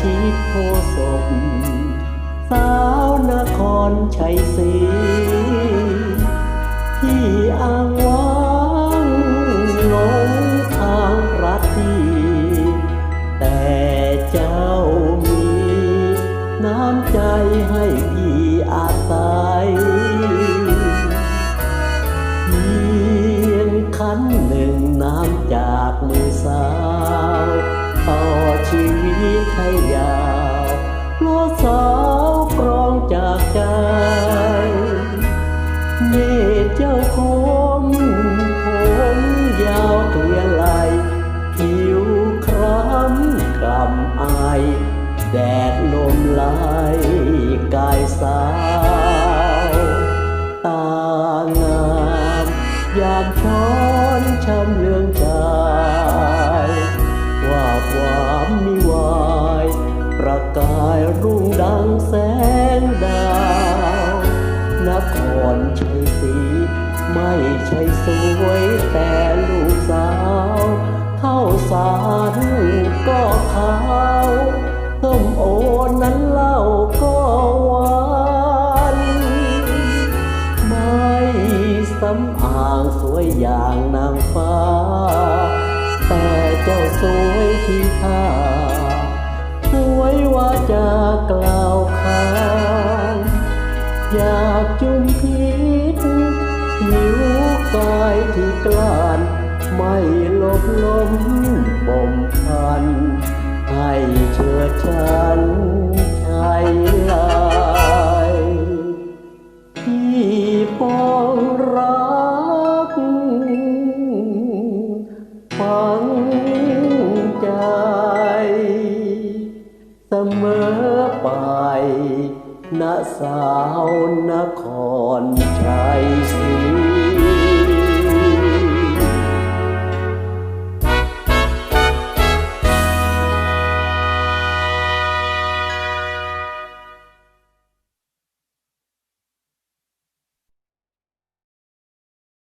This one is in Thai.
ชิดโพศพสาวนครชัยศรีที่อ้างว้างหลงทางรักดีแต่เจ้ามีน้ำใจให้พี่อาศัยเพียงขันหนึ่งน้ำจากมือสาวายแดดลมไหลกายสาวตางามยามช้อนช้ำเลืองใจว่าความมิวายประกายรุ่งดังแสงดาวนครชัยศรีไม่ใช่สวยแต่ลูกสาว เข้าสารก็ขาว อนั้นเล่าก็หวานไม่สำอางสวยอย่างนางฟ้า แต่เจ้าสวยที่ท่าสวยว่าจากล่าวขานอยากจุมพิษหิวกายที่กลานไม่ลบล้มบ่มพัน ให้เชื่อฉันชายลายที่ปองรักฝังใจเสมอไปณสาวนครชัย